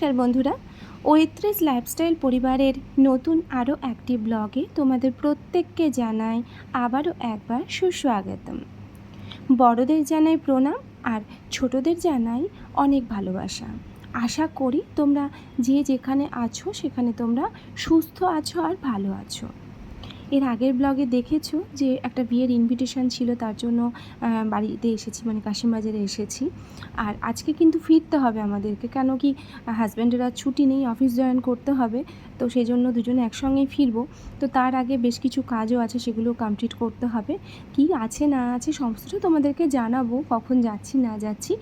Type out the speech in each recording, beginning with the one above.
নমস্কার বন্ধুরা। ঐত্রিশ লাইফস্টাইল পরিবারের নতুন আরও একটি ব্লগে তোমাদের প্রত্যেককে জানাই আবারও একবার সুস্বাগতম। বড়দের জানাই প্রণাম আর ছোটদের জানাই অনেক ভালোবাসা। আশা করি তোমরা যে যেখানে আছো সেখানে তোমরা সুস্থ আছো আর ভালো আছো। এর আগের ব্লগে দেখেছ যে একটা বিয়ের ইনভিটেশন ছিল, তার জন্য বাড়িতে এসেছি মানে কাশিমবাজারে এসেছি। আর আজকে কিন্তু ফিরতে হবে আমাদেরকে, কেন কি হাজব্যান্ডের আর ছুটি নেই অফিস জয়েন করতে হবে, তো সেই জন্য দুজনে একসঙ্গেই ফিরবো। তো তার আগে বেশ কিছু কাজও আছে, সেগুলো কমপ্লিট করতে হবে। কি আছে, না আছে, সমস্তটা তোমাদেরকে জানাব, কখন যাচ্ছি, না যাচ্ছি।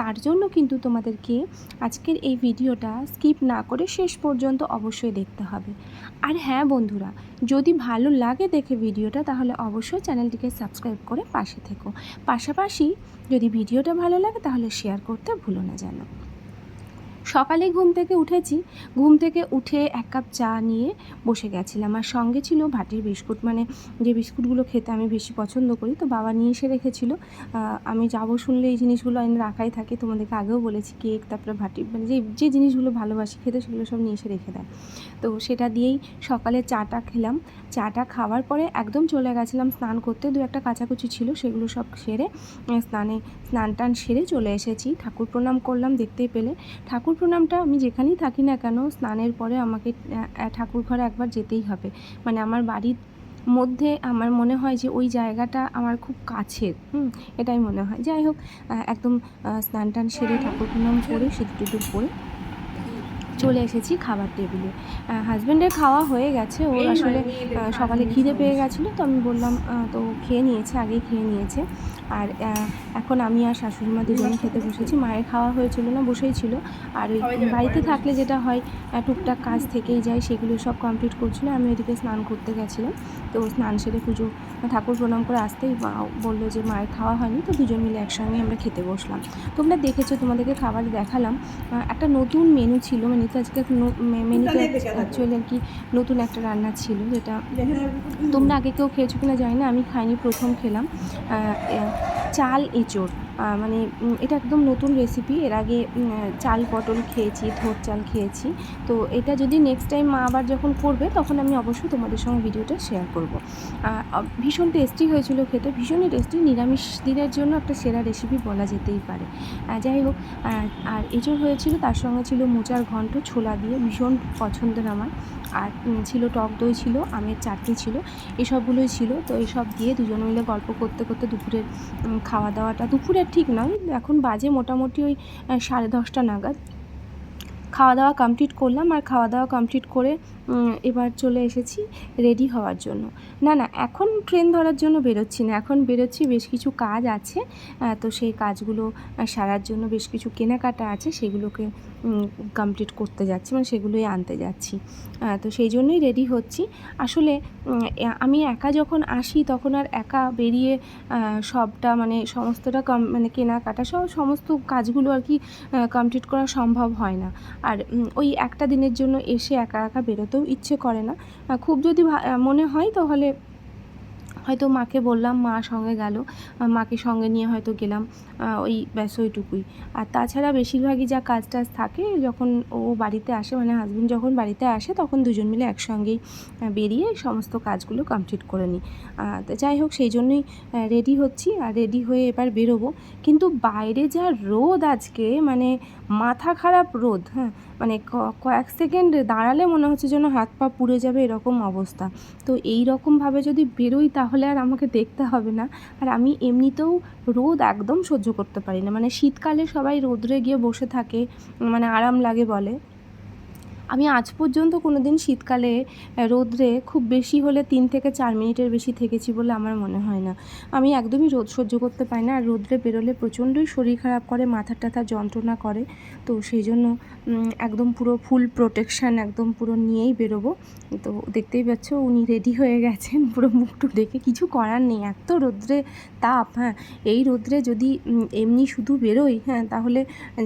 তার জন্য কিন্তু তোমাদেরকে আজকের এই ভিডিওটা স্কিপ না করে শেষ পর্যন্ত অবশ্যই দেখতে হবে। আর হ্যাঁ বন্ধুরা, যদি ভালো লাগে দেখে ভিডিওটা, তাহলে অবশ্যই চ্যানেলটিকে সাবস্ক্রাইব করে পাশে থেকো। পাশাপাশি যদি ভিডিওটা ভালো লাগে, তাহলে শেয়ার করতে ভুলো না যেন। সকালে ঘুম থেকে উঠেছি। ঘুম থেকে উঠে এক কাপ চা নিয়ে বসে গেছিলাম। আর সঙ্গে ছিল ভাটির বিস্কুট। মানে যে বিস্কুটগুলো খেতে আমি বেশি পছন্দ করি, তো বাবা নিয়ে এসে রেখেছিল। আমি যাব শুনলে এই জিনিসগুলো আমি রাখাই থাকে। তোমাদেরকে আগেও বলেছি কেক, তারপরে ভাটি মানে যে যে জিনিসগুলো ভালোবাসি খেতে সেগুলো সব নিয়ে এসে রেখে দেয়। তো সেটা দিয়েই সকালে চাটা খেলাম। চাটা খাওয়ার পরে একদম চলে গেছিলাম স্নান করতে। দু একটা কাচাকুচি ছিল, সেগুলো সব সেরে, স্নানে, স্নান টান সেরে চলে এসেছি। ঠাকুর প্রণাম করলাম, দেখতেই পেলে। ঠাকুর প্রণামটা আমি যেখানেই থাকি না কেন, স্নানের পরে আমাকে ঠাকুর ঘরে একবার যেতেই হবে। মানে আমার বাড়ির মধ্যে আমার মনে হয় যে ওই জায়গাটা আমার খুব কাছের, হুম, এটাই মনে হয়। যাই হোক একদম স্নান টান সেরে ঠাকুর প্রণাম করে সিঁদুর টুটু পরে চলে এসেছি খাবার টেবিলে। হাজব্যান্ডের খাওয়া হয়ে গেছে ওর আসলে সকালে খিদে পেয়ে গেছিল তো আমি বললাম তো খেয়ে নিয়েছে আগেই খেয়ে নিয়েছে। আর এখন আমি আর শাশুড়ি মা দুজনে খেতে বসেছি। মায়ের খাওয়া হয়েছিল না বসেই ছিল। আর ওই বাড়িতে থাকলে যেটা হয় টুকটাক কাজ থেকেই যায় সেগুলো সব কমপ্লিট করছিল। আমি ওইদিকে স্নান করতে গেছিলাম তো স্নান সেরে পুজো ঠাকুর প্রণাম করে আসতেই মা বলল যে মায়ের খাওয়া হয়নি তো দুজন মিলে একসঙ্গে আমরা খেতে বসলাম। তোমরা দেখেছ তোমাদেরকে খাবার দেখালাম। একটা নতুন মেনু ছিল মেনুতে আজকে মেনুতে অ্যাকচুয়ালি আর কি নতুন একটা রান্না ছিল যেটা তোমরা আগে কেউ খেয়েছো কিনা জানি না আমি খাইনি প্রথম খেলাম। চাল এঁচোড়। মানে এটা একদম নতুন রেসিপি এর আগে চাল, পটল খেয়েছি থোর চাল খেয়েছি। তো এটা যদি নেক্সট টাইম মা আবার যখন করবে, তখন আমি অবশ্যই তোমাদের সঙ্গে ভিডিওটা শেয়ার করব। ভীষণ টেস্টি হয়েছিল খেতে। ভীষণই টেস্টি নিরামিষ দিনের জন্য একটা সেরা রেসিপি বলা যেতেই পারে। যাই হোক আর এঁচোড় হয়েছিল, তার সঙ্গে ছিল মোচার ঘন্ট, ছোলা দিয়ে, ভীষণ পছন্দের আমার। আর ছিল টক দই ছিল, আমের চাটনি ছিল, এসবগুলোই ছিল। তো এইসব দিয়ে দুজন মিলে গল্প করতে করতে দুপুরের খাওয়া দাওয়াটা দুপুরের ঠিক নয়। এখন বাজে মোটামুটি ওই সাড়ে দশটা নাগাদ। খাওয়া দাওয়া কমপ্লিট করলাম আর খাওয়া দাওয়া কমপ্লিট করে এবার চলে এসেছি রেডি হওয়ার জন্য। না না, এখন ট্রেন ধরার জন্য বেরোচ্ছি না। এখন বেরোচ্ছি, বেশ কিছু কাজ আছে তো সেই কাজগুলো সারার জন্য বেশ কিছু কেনাকাটা আছে, সেগুলোকে কমপ্লিট করতে যাচ্ছি মানে সেগুলোই আনতে যাচ্ছি। তো সেই জন্যই রেডি হচ্ছি। আসলে আমি একা যখন আসি, তখন আর একা বেরিয়ে সবটা মানে সমস্তটা কম মানে কেনাকাটা সব সমস্ত কাজগুলো আর কি কমপ্লিট করা সম্ভব হয় না। আর ওই একটা দিনের জন্য এসে একা একা বেরোতেও ইচ্ছে করে না। খুব যদি মনে হয় তাহলে হয়তো মাকে বললাম, মা সঙ্গে গেল, মাকে সঙ্গে নিয়ে হয়তো গেলাম ওই ব্যাস ওইটুকুই। আর তাছাড়া বেশিরভাগই যা কাজ টাজ থাকে, যখন ও বাড়িতে আসে মানে হাজবেন্ড যখন বাড়িতে আসে, তখন দুজন মিলে একসঙ্গেই বেরিয়ে সমস্ত কাজগুলো কমপ্লিট করে নিই। যাই হোক, সেই জন্যই রেডি হচ্ছি, আর রেডি হয়ে এবার বেরোবো। কিন্তু বাইরে যা রোদ আজকে মানে মাথা খারাপ রোদ হ্যাঁ মানে কয়েক সেকেন্ড দাঁড়ালে মনে হচ্ছে যেন হাত পা পুড়ে যাবে এরকম অবস্থা। তো এই রকমভাবে যদি বেরোই তাহলে আর আমাকে দেখতে হবে না। আর আমি এমনিতেও রোদ একদম সহ্য করতে পারি না। মানে শীতকালে সবাই রোদ্রে গিয়ে বসে থাকে মানে আরাম লাগে বলে। আমি আজ পর্যন্ত কোনো দিন শীতকালে রোদ্রে খুব বেশি হলে তিন থেকে চার মিনিটের বেশি থেকেছি বলে আমার মনে হয় না। আমি একদমই রোদ সহ্য করতে পারি না। আর রোদ্রে বেরোলে প্রচণ্ডই শরীর খারাপ করে, মাথা টাথা যন্ত্রণা করে। তো সেই জন্য একদম পুরো ফুল প্রোটেকশান একদম পুরো নিয়েই বেরোবো। তো দেখতেই পাচ্ছ, উনি রেডি হয়ে গেছেন। পুরো মুখটু দেখে কিছু করার নেই। এত রোদ্রে তাপ হ্যাঁ। এই রোদ্রে যদি এমনি শুধু বেরোই হ্যাঁ তাহলে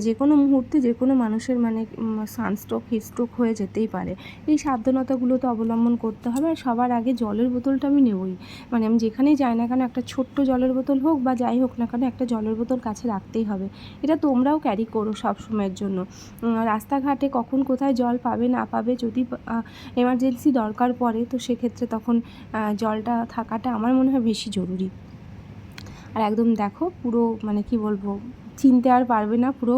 যে কোনো মুহূর্তে যে কোনো মানুষের মানে সানস্ট্রোক হিটস্ট্রোক হয়ে যেতেই পারে। এই সাবধানতাগুলো তো অবলম্বন করতে হবে আর সবার আগে জলের বোতলটা আমি নেবই। মানে আমি যেখানেই যাই না কেন একটা ছোট্ট জলের বোতল হোক বা যাই হোক না কেন একটা জলের বোতল কাছে রাখতেই হবে। এটা তোমরাও ক্যারি করো সব সময়ের জন্য। রাস্তাঘাটে কখন কোথায় জল পাবে না পাবে যদি এমার্জেন্সি দরকার পড়ে তো সেক্ষেত্রে তখন জলটা থাকাটা আমার মনে হয় বেশি জরুরি। আর একদম দেখো পুরো মানে কি বলব চিনতে আর পারবে না। পুরো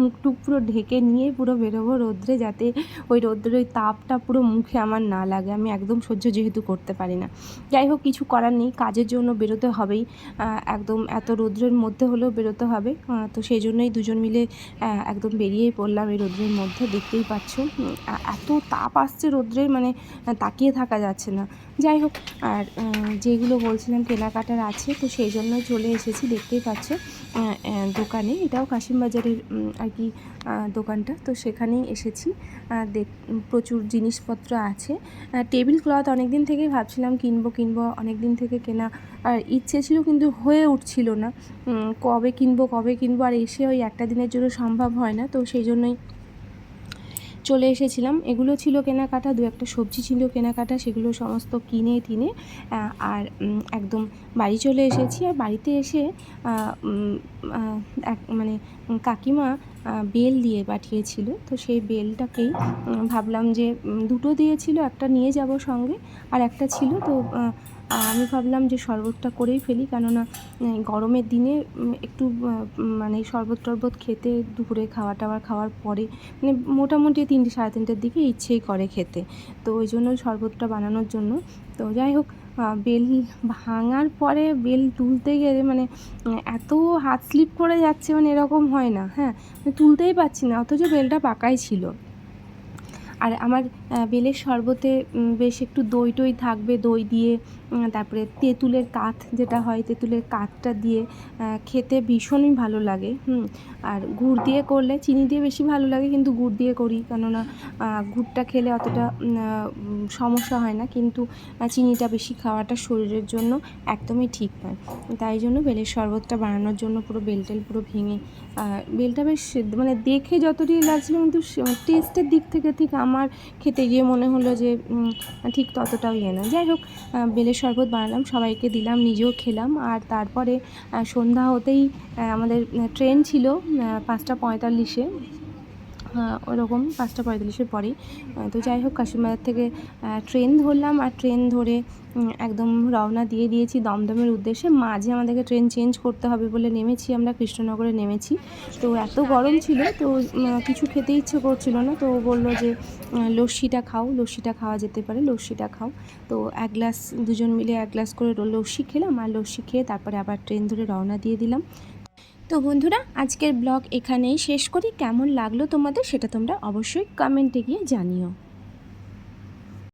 মুখটুক পুরো ঢেকে নিয়ে পুরো বেরোবো রোদ্রে যাতে ওই রোদ্রের ওই তাপটা পুরো মুখে আমার না লাগে। আমি একদম সহ্য যেহেতু করতে পারি না। যাই হোক, কিছু করার নেই। কাজের জন্য বেরোতে হবেই। একদম এত রোদ্রের মধ্যে হলেও বেরোতে হবে। তো সেই জন্যই দুজন মিলে একদম বেরিয়েই পড়লাম এই রোদ্রের মধ্যে। দেখতেই পাচ্ছ এত তাপ আসছে রোদ্রের মানে তাকিয়ে থাকা যাচ্ছে না। যাই হোক, আর যেগুলো বলছিলাম কেনাকাটার আছে, তো সেই জন্য চলে এসেছি। দেখতেই পাচ্ছ দোকানে, এটাও কাশিমবাজারের বাজারের আর কি দোকানটা। তো সেখানেই এসেছি। দেখ, প্রচুর জিনিসপত্র আছে। টেবিল ক্লথ অনেক দিন থেকেই ভাবছিলাম কিনবো কিনবো অনেক দিন থেকে কেনা। আর ইচ্ছে ছিল কিন্তু হয়ে উঠছিল না। কবে কিনবো কবে কিনবো, আর এসে ওই একটা দিনের জন্য সম্ভব হয় না। তো সেই জন্যই চলে এসেছিলাম। এগুলো ছিল কেনাকাটা, দু একটা সবজি ছিল কেনাকাটা, সেগুলো সমস্ত কিনে টিনে আর একদম বাড়ি চলে এসেছি। আর বাড়িতে এসে এক মানে কাকিমা বেল দিয়ে পাঠিয়েছিল। তো সেই বেলটাকেই ভাবলাম যে দুটো দিয়েছিল, একটা নিয়ে যাব সঙ্গে, আর একটা ছিল। তো আমি ভাবলাম যে শরবতটা করেই ফেলি, কেননা গরমের দিনে একটু মানে শরবত টরবত খেতে, দুপুরে খাওয়া টাওয়ার খাওয়ার পরে মানে মোটামুটি তিনটে সাড়ে তিনটের দিকে ইচ্ছেই করে খেতে। তো ওই জন্য শরবতটা বানানোর জন্য। তো যাই হোক বেল ভাঙার পরে বেল তুলতে গেলে মানে এত হাত স্লিপ করে যাচ্ছে মানে এরকম হয় না হ্যাঁ? মানে তুলতেই পারছি না, অথচ বেলটা পাকাই ছিল। আর আমার বেলের শরবতে বেশ একটু দই টই থাকবে, দই দিয়ে তারপরে তেঁতুলের কাঠ যেটা হয়, তেঁতুলের কাঠটা দিয়ে খেতে ভীষণই ভালো লাগে, হুম। আর গুড় দিয়ে করলে চিনি দিয়ে বেশি ভালো লাগে, কিন্তু গুড় দিয়ে করি, কেননা গুড়টা খেলে অতটা সমস্যা হয় না, কিন্তু চিনিটা বেশি খাওয়াটা শরীরের জন্য একদমই ঠিক নয়। তাই জন্য বেলের শরবতটা বানানোর জন্য পুরো বেলটেল পুরো ভেঙে বেলটা বেশ মানে দেখে যতটি লাগছিল, কিন্তু টেস্টের দিক থেকে, ঠিক আমার খেতে গিয়ে মনে হলো যে ঠিক ততটাও ইয়ে না। যাই হোক বেলের শরবত বানালাম, সবাইকে দিলাম, নিজেও খেলাম। আর তারপরে সন্ধ্যা হতেই আমাদের ট্রেন ছিল পাঁচটা পঁয়তাল্লিশে। ওরকম পাঁচটা পঁয়তাল্লিশের পরেই। তো যাই হোক, কাশিমবাজার থেকে ট্রেন ধরলাম আর ট্রেন ধরে একদম রওনা দিয়ে দিয়েছি দমদমের উদ্দেশ্যে। মাঝে আমাদেরকে ট্রেন চেঞ্জ করতে হবে বলে নেমেছি, আমরা কৃষ্ণনগরে নেমেছি। তো এত গরম ছিল, তো কিছু খেতে ইচ্ছে করছিল না। তো বলল যে লস্যিটা খাও, লস্যিটা খাওয়া যেতে পারে, লস্যিটা খাও। তো এক গ্লাস, দুজন মিলে এক গ্লাস করে লস্যি খেলাম আর লস্যি খেয়ে তারপরে আবার ট্রেন ধরে রওনা দিয়ে দিলাম। তো বন্ধুরা, আজকের ব্লগ এখানেই শেষ করি। কেমন লাগল তোমাদের সেটা তোমরা অবশ্যই কমেন্টে গিয়ে জানিও।